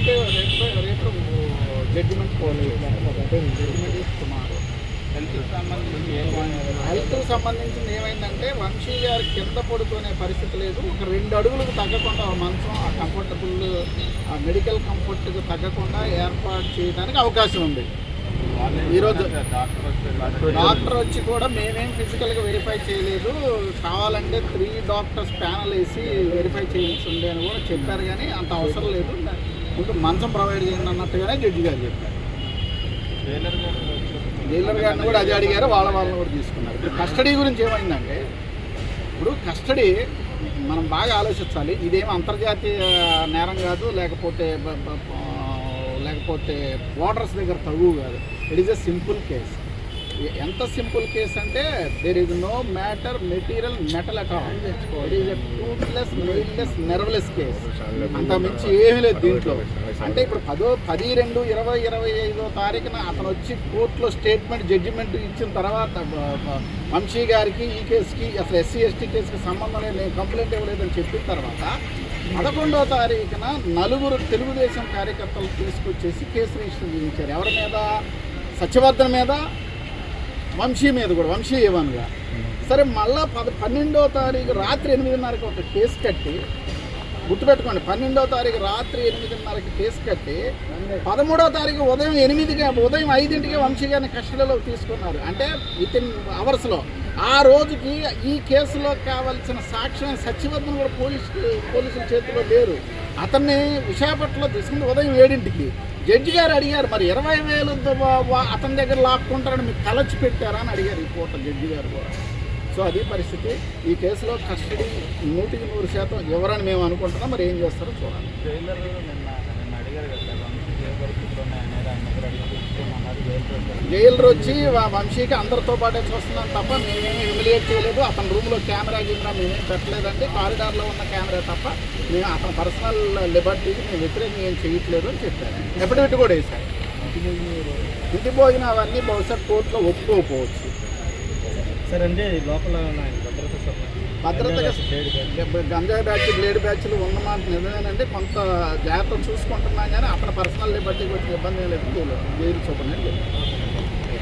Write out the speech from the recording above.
రేపే రేపు రేపు జడ్జిమెంట్ జడ్జిమెంట్ ఇస్తున్నారు. హెల్త్ సంబంధించింది ఏమైందంటే వంశీ గారి కింద పడుకునే పరిస్థితి లేదు. ఒక రెండు అడుగులకు తగ్గకుండా ఆ మంచం ఆ కంఫర్టబుల్ ఆ మెడికల్ కంఫర్ట్కి తగ్గకుండా ఏర్పాటు చేయడానికి అవకాశం ఉంది. ఈరోజు డాక్టర్ వచ్చి కూడా మేమేం ఫిజికల్గా వెరిఫై చేయలేదు. కావాలంటే త్రీ డాక్టర్స్ ప్యానల్ వేసి వెరిఫై చేయాల్సి ఉండే అని కూడా చెప్పారు కానీ అంత అవసరం లేదు. ముందు మంచం ప్రొవైడ్ చేయండి అన్నట్టుగానే జడ్జి గారు చెప్పారు. డీలర్ గారిని కూడా అదే అడిగారు వాళ్ళ వాళ్ళని కూడా తీసుకున్నారు. ఇప్పుడు కస్టడీ గురించి ఏమైందంటే ఇప్పుడు కస్టడీ మనం బాగా ఆలోచించాలి. ఇదేం అంతర్జాతీయ నేరం కాదు లేకపోతే లేకపోతే బోర్డర్స్ దగ్గర తగువ కాదు. It is a simple case ఎంత సింపుల్ కేస్ అంటే there is no matter material metal account it is a toothless mailless nerveless case అంత మించి ఏమీ లేదు దీంట్లో. అంటే ఇప్పుడు పదో పది రెండు ఇరవై ఇరవై ఐదో తారీఖున అతను వచ్చి కోర్టులో స్టేట్మెంట్ జడ్జిమెంట్ ఇచ్చిన తర్వాత వంశీ గారికి ఈ కేసుకి అసలు ఎస్సీ ఎస్టీ కేసుకి సంబంధం లేదు నేను కంప్లైంట్ ఇవ్వలేదని చెప్పిన తర్వాత పదకొండో తారీఖున నలుగురు తెలుగుదేశం కార్యకర్తలు తీసుకొచ్చేసి కేసు రిజిస్టర్ చేయించారు. ఎవరి మీద? సత్యవర్ధన్ మీద. వంశీ మీద కూడా వంశీ ఏవన్గా సరే మళ్ళా పద పన్నెండో తారీఖు రాత్రి ఎనిమిదిన్నరకి ఒక కేసు కట్టి గుర్తుపెట్టుకోండి పన్నెండో తారీఖు రాత్రి ఎనిమిదిన్నరకి కేసు కట్టి పదమూడో తారీఖు ఉదయం ఎనిమిదిగా ఉదయం ఐదింటికి వంశీ గారిని కస్టడీలోకి తీసుకున్నారు. అంటే విత్ ఇన్ అవర్స్లో. ఆ రోజుకి ఈ కేసులో కావాల్సిన సాక్ష్యం సత్యవర్ధన్ కూడా పోలీసు పోలీసుల చేతిలో లేరు. అతన్ని విశాఖపట్నంలో తీసుకుని ఉదయం ఏడింటికి. జడ్జి గారు అడిగారు మరి ఇరవై వేలు అతని దగ్గర లాక్కుంటారని మీకు కలచి పెట్టారా? అని అడిగారు ఈ పూట జడ్జి గారు కూడా. సో అది పరిస్థితి. ఈ కేసులో కస్టడీ నూటికి నూరు శాతం ఎవరని మేము అనుకుంటున్నాం. మరి ఏం చేస్తారో చూడాలి టైలర్ నిన్న నిన్న అడిగారు కదా సార్ వంశీ ఏ పరిస్థితులు ఉన్నాయనేది ఆయన దగ్గర అడిగి తెలుసుకోమన్నారు జైలు వచ్చి వంశీకి అందరితో పాటే చూస్తున్నాం తప్ప మేమేమి హ్యూమిలియేట్ చేయలేదు. అతని రూమ్లో కెమెరా గిమెరా మేమేం పెట్టలేదంటే కారిడార్లో ఉన్న కెమెరా తప్ప మేము అతని పర్సనల్ లిబర్టీకి మేము వ్యతిరేకంగా ఏం చేయట్లేదు అని చెప్పారు. ఎప్పటికీ కూడా వేశారు. ఇంటి భోజనం అవన్నీ బహుశా కోర్టులో ఒప్పుకోకపోవచ్చు. సార్ అంటే లోపల భద్రతగా గంజాయి బ్యాచ్ బ్లేడ్ బ్యాచ్లు ఉన్నమాట నిజమేనంటే కొంత జాగ్రత్త చూసుకుంటున్నాం కానీ అతని పర్సనల్ లిబర్టీకి వచ్చిన ఇబ్బంది లేదు. జైలు చూపనే లేదు